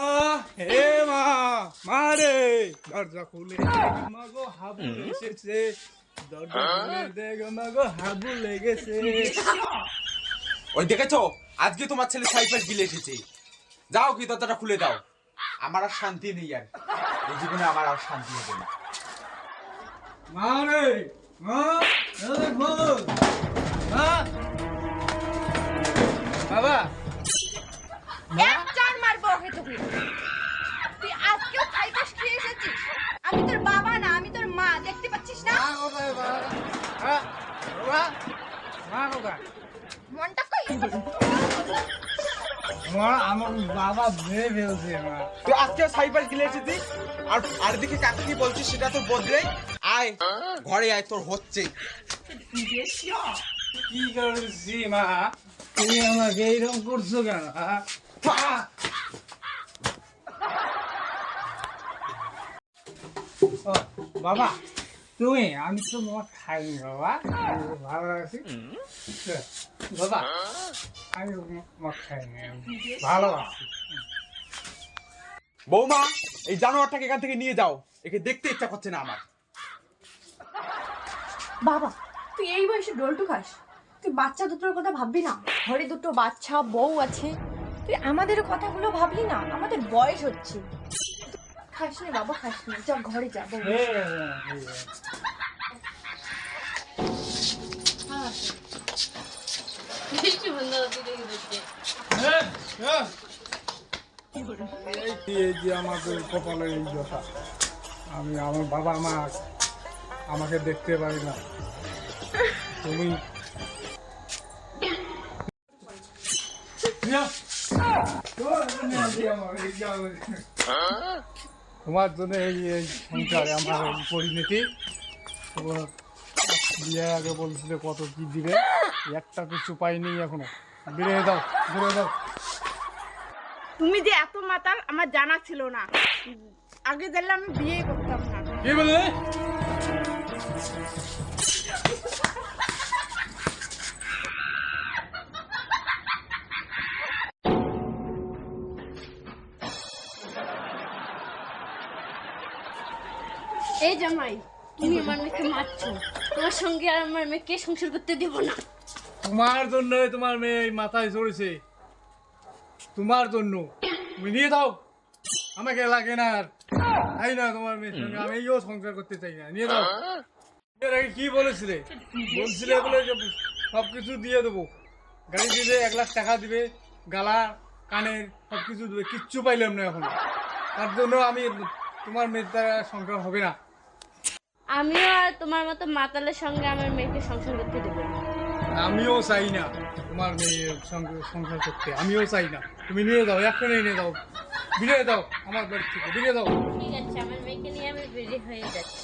আহ, হে মা মা দরজা খুলে মা হাবু এসেছে দরজা খুলে দেখ মা হাবু লেগেছে ওই দেখেছ আজকে তোমার ছেলে সাইফার গিলে এসেছে যাও কি দরজাটা খুলে দাও আমার আর শান্তি নেই আর এই জীবনে আমার আর শান্তি হবে না মা রে মা মা আমি তোর বাবা না আমি তোর মা দেখতে পাচ্ছিস না? হ্যাঁ বাবা মা কোথায়? মনটা কই? আমার বাবা মেরে ফেলছে তুই আজকে সাইফার গিলে এসেছিস? আর আর দিকে কাকে কি বলছিস সেটা তোর বদলে আয় ঘরে আয় তোর হচ্ছে। কি করছি মা? তুমি আমাকে এইরকম করছ কেন বাবা তুমি আমি তো মদ খাইনি বাবা। ভালো আছি? বাবা আমি মদ খাইনি ভালো আছি। বৌমা এই জানোয়ারটাকে এখান থেকে নিয়ে যাও। একে দেখতে ইচ্ছা করছে না আমার। বাবা তুই এই বয়সে ডোলটু খাস? তুই বাচ্চা দুটোর কথা ভাববি না? ঘরে দুটো বাচ্চা বউ আছে। তুই আমাদের কথাগুলো ভাবলি না? আমাদের বয়স হচ্ছে। খাস নে বাবা খাস নে যা ঘরে যা বউ এ, এ, এ, এ। এ, এ। এই যে- আমাদের কপালের এই দশা আমি আমার বাবা মা আমাকে দেখতে পারি না। তুমি? তোমার জন্য এই এই সংসারে আমার পরিণতি তোমার বিয়ে আগে বলছিলে কত কি দিবে? একটা কিছু পাইনি এখনও। বেরিয়ে দাও বেরিয়ে দাও তুমি যে এত মাতাল আমার জানা ছিল না। আগে জানলে আমি বিয়ে করতাম না। কি বললে? এই জামাই, তুমি আমার মেয়েকে মারছো। তোমার সঙ্গে আর আমার মেয়েকে সংসার করতে দিব না। তোমার জন্য তোমার মেয়ে মাথায় চড়েছে। তোমার জন্য। তুমি নিয়ে দাও আমাকে লাগে না আর। তাই না তোমার মেয়ের সঙ্গে আমিও সংসার করতে চাই না। নিয়ে দাও এর আগে কি বলেছিলে? বলছিলে বলে সব কিছু দিয়ে দেবো। গাড়ি দিলে এক লাখ টাকা দিবে, গালা, কানের সব কিছু দেবে। কিচ্ছু পাইলাম না এখন। তার জন্য আমি তোমার মেয়ের দ্বারা সংসার হবে না। আমিও আর তোমার মতো মাতালের সঙ্গে আমার মেয়েকে সংসার করতে দেবো আমিও চাই না তোমার মেয়ের সঙ্গে সংসার করতে। আমিও চাই না। তুমি নিয়ে যাও এখনই নিয়ে যাও। বিরিয়ে দাও আমার বাড়ি থেকে বিরিয়ে দাও। ঠিক আছে আমার মেয়েকে নিয়ে আমি বেরিয়ে হয়ে যাচ্ছি।